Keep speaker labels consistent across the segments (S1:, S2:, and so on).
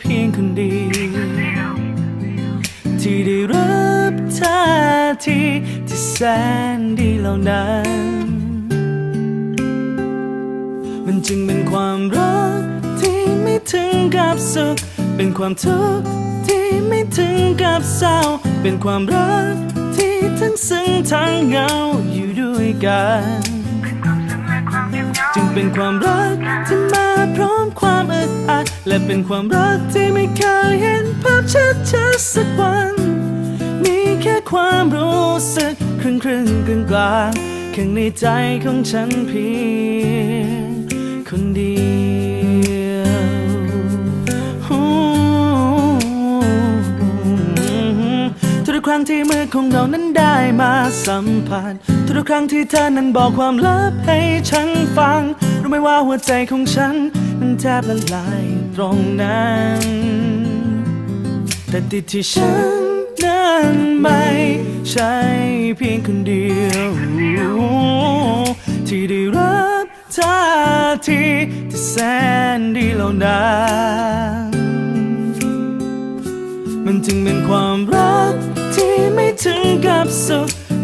S1: เพียงคนเดียวที่ได้รับท่าทีที่แสนดีเหล่านั้น มันจึงเป็นความรักที่ไม่ถึงกับสุข เป็นความทุกข์ที่ไม่ถึงกับเศร้า เป็นความรักที่ทั้งซึ้งทั้งเหงาอยู่ด้วยกัน จึงเป็นความรักที่ ควาและเป็นความรักที่ไม่เคยเห็นภาพชัดชัดสักวัน มีแค่ความรู้สึกครึ่งครึ่งกลางกลางข้างในใจของฉันเพียงคนเดียวทุกครั้งที่มือของเรานั้นได้มาสัมผัสทุกครั้งที่เธอนั้นบอกความลับให้ฉันฟังรู้ไหมว่าหัวใจของฉัน แทบละลายตรงนั้น แต่ติดที่ฉันนั้นไม่ใช่เพียงคนเดียว ที่ได้รับท่าทีที่แสนดีเหล่านั้นมันจึงเป็นความรักที่ไม่ถึงกับสุข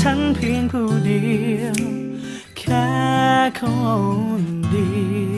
S1: ฉันเพียงผู้เดียว แค่คนเดียว